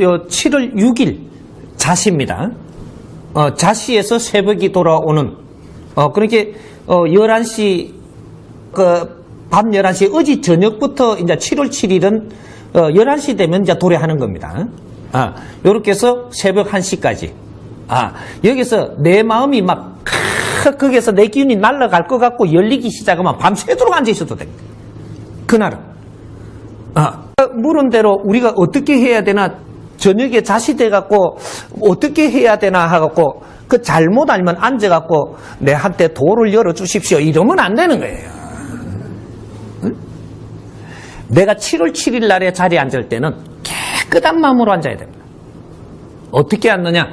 요 7월 6일 자시입니다. 어, 자시에서 새벽이 돌아오는 어, 그렇게 어, 11시 그 밤 11시 어제 저녁부터 이제 7월 7일은 어, 11시 되면 이제 도래하는 겁니다. 아, 요렇게 해서 새벽 1시까지. 아, 여기서 내 마음이 막 크, 거기에서 내 기운이 날아갈 것 같고 열리기 시작하면 밤새도록 앉아 있어도 됩니다. 그날은. 아, 물은 대로 우리가 어떻게 해야 되나 저녁에 자시돼 갖고 어떻게 해야 되나 하갖고 그 잘못 알면 앉아 갖고 내한테 도를 열어 주십시오 이러면 안 되는 거예요. 응? 내가 7월 7일 날에 자리에 앉을 때는 깨끗한 마음으로 앉아야 됩니다. 어떻게 앉느냐?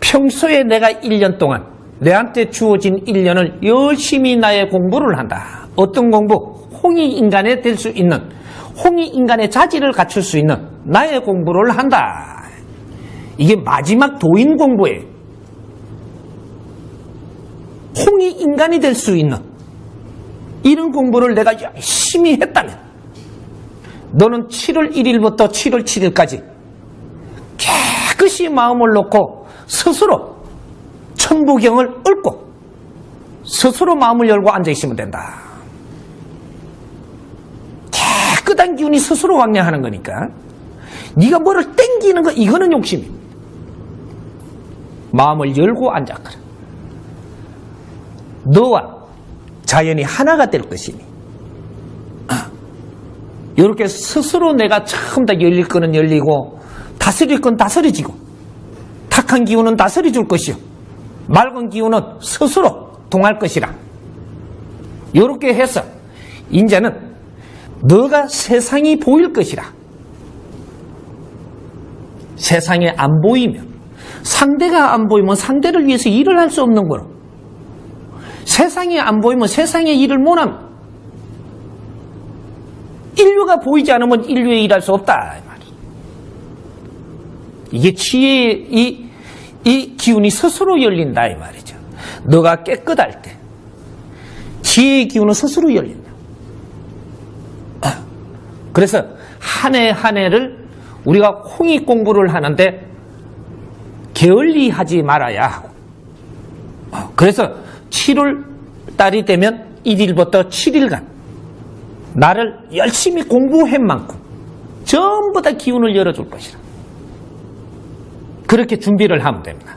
평소에 내가 1년 동안 내한테 주어진 1년을 열심히 나의 공부를 한다. 어떤 공부? 홍이 인간에 될 수 있는, 홍이 인간의 자질을 갖출 수 있는 나의 공부를 한다. 이게 마지막 도인 공부예요. 홍이 인간이 될 수 있는 이런 공부를 내가 열심히 했다면 너는 7월 1일부터 7월 7일까지 깨끗이 마음을 놓고 스스로 천부경을 읊고 스스로 마음을 열고 앉아 있으면 된다. 깨끗한 기운이 스스로 왕래하는 거니까 네가 뭐를 땡기는 거 이거는 욕심이. 마음을 열고 앉아 그래. 너와 자연이 하나가 될 것이니. 이렇게 스스로 내가 처음 다 열릴 거는 열리고 다스릴 건 다스려지고 탁한 기운은 다스려 줄 것이요. 맑은 기운은 스스로 동할 것이라. 이렇게 해서 이제는 너가 세상이 보일 것이라. 세상에 안 보이면 상대가 안 보이면 상대를 위해서 일을 할 수 없는 거로. 세상에 안 보이면 세상의 일을 못함. 인류가 보이지 않으면 인류의 일할 수 없다. 이게 지혜의 이, 이 기운이 스스로 열린다 이 말이죠. 너가 깨끗할 때 지혜의 기운은 스스로 열린다. 아, 그래서 한 해 한 해를 우리가 홍익 공부를 하는데 게을리 하지 말아야 하고 아, 그래서 7월 달이 되면 1일부터 7일간 나를 열심히 공부한 만큼 전부 다 기운을 열어줄 것이라. 그렇게 준비를 하면 됩니다.